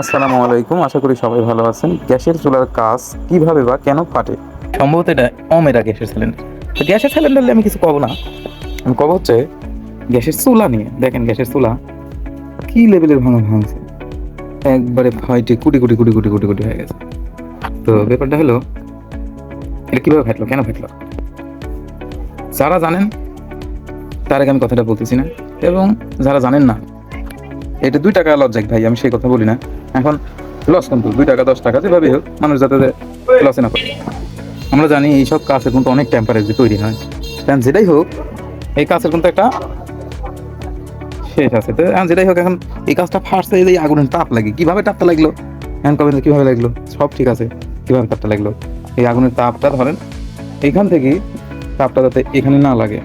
আসসালামু আলাইকুম আশা করি সবাই ভালো আছেন। গ্যাসের চুলার কাজ কীভাবে বা কেন ফাটে? সম্ভবত এটা অমেরা গ্যাসের সিলিন্ডার তো গ্যাসের সিলিন্ডার আমি কিছু কব না। আমি কব হচ্ছে গ্যাসের চুলা নিয়ে দেখেন গ্যাসের চুলা কি লেভেলের ভাঙা ভাঙছে। একবারে ফাইটে কুটি কুটি কুটি কুটি কুটি কুটি হয়ে গেছে। তো ব্যাপারটা হলো এটা কীভাবে ফাটলো কেন ফাটলো? যারা জানেন তার আগে আমি কথাটা বলতেছি না। এবং যারা জানেন না এটা দুই টাকা লজ্জাক ভাই আমি সেই কথা বলি না। এখন লস কিন্তু দুই টাকা, দশ টাকা, যেভাবেই হোক, মানুষ যাতে লসে না পড়ে। আমরা জানি এইসব কাছের কিন্তু অনেক টেম্পারেচার তৈরি হয়। কারণ যেটাই হোক, এই কাছের কিন্তু একটা শেষ আছে। তো এখন যেটাই হোক, এখন এই কাজটা ফার্স্টে এই আগুনের তাপ লাগে। কীভাবে তাপটা লাগল? এখন কবে কীভাবে লাগল? সব ঠিক আছে। কীভাবে তাপটা লাগল? এই আগুনের তাপটা ধরেন, এইখান থেকে তাপটা যাতে এখানে না লাগে।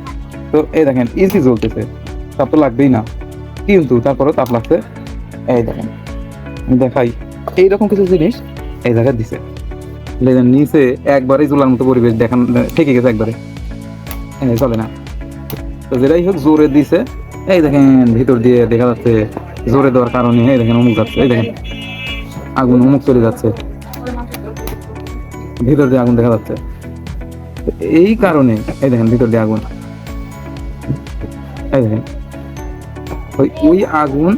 তো এই দেখেন ইজি জ্বলতেছে। তাপ তো লাগবেই না। কিন্তু তারপরেও তাপ লাগছে। এই দেখেন দেখাই। এইরকম কিছু জিনিস এই জায়গায় দিছে। লেজের নিচে একবারেই চুলার মতো পরিবেশ দেখান থেকে গেছে একবারে। চলে না। তো যেটাই হোক, জোরে দিছে। এই দেখেন, ভিতর দিয়ে দেখা যাচ্ছে জোরে দেওয়ার কারণে, এই দেখেন অমুক যাচ্ছে, এই দেখেন। আগুন অমুক চলে যাচ্ছে। ভিতর দিয়ে আগুন দেখা যাচ্ছে। এই কারণে, এই দেখেন, ভিতর দিয়ে আগুন। এই দেখেন। ওই আগুন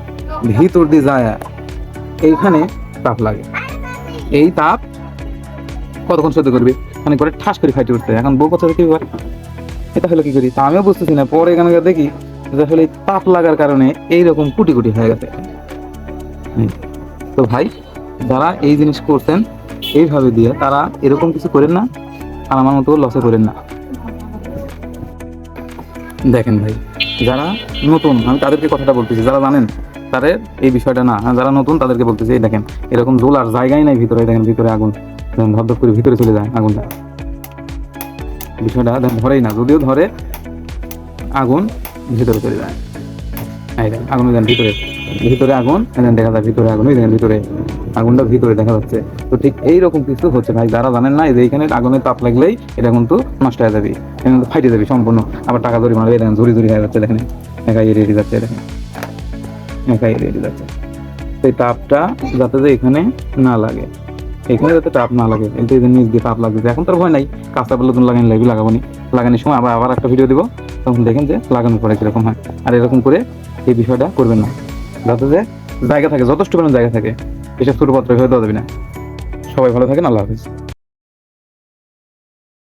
ভিতর দিয়ে যায়। এইখানে তাপ লাগে। এই তাপ কতক্ষণ সহ্য করবে? মানে করে ঠাস করে ফাইটে উঠতে এখন বউ কথা কি ব্যাপার এটা হলো কি করি? তা আমিও বুঝতেছি না। পরে এখানে দেখি যে আসলে তাপ লাগার কারণে এইরকম কুটি কুটি হয়ে গেছে। তো ভাই, যারা এই জিনিস করছেন, এইভাবে দিয়ে তারা এরকম কিছু করেন না, আর আমার মতো লসে করেন না। দেখেন ভাই যারা নতুন, আমি তাদেরকে কথাটা বলতেছি, যারা জানেন তাদের এই বিষয়টা না যারা নতুন তাদেরকে বলতেছি, এই দেখেন, এরকম জ্বলার জায়গাই নাই ভিতরে দেখেন, ভিতরে আগুন ধপধপ করে ভিতরে চলে যায় আগুনটা। বিষয়টা ধরেই না, যদিও ধরে আগুন ভিতরে চলে যায়। দেখেন আগুন ভিতরে ভিতরে আগুন দেখা যায় ভিতরে আগুন ওই দেখেন ভিতরে আগুনটা ভিতরে দেখা যাচ্ছে। তো ঠিক এইরকম কিছু হচ্ছে ভাই যারা জানেন না যে এখানে আগুনের তাপ লাগলেই এটা কিন্তু নষ্ট হয়ে যাবে। এখানে কিন্তু ফাইটে যাবে সম্পূর্ণ। আবার টাকা জরি মারবে এই দেখেন ঝুরি ঝুরি হয়ে যাচ্ছে দেখেন। একাই এড়িয়ে যাচ্ছে দেখেন। একাই এড়িয়ে যাচ্ছে। এই তাপটা যাতে যে এখানে না লাগে। এখানে যাতে তাপ না লাগে। যে নিচ দিয়ে তাপ লাগবে এখন তো ভয় নাই। কাঁচা পেলে তুমি লাগানি লাগবে, লাগাবো নি। লাগানোর সময় আবার আবার একটা ভিডিও দিব। তখন দেখেন যে লাগানোর পরে কীরকম হয়। আর এরকম করে এই বিষয়টা করবেন না। যাতে যে জায়গা থাকে, যথেষ্ট পরিমাণ জায়গা থাকে। এসব ছোটপত্র হয়ে দেওয়া যাবে না। সবাই ভালো থাকেন আল্লাহ হাফিজ।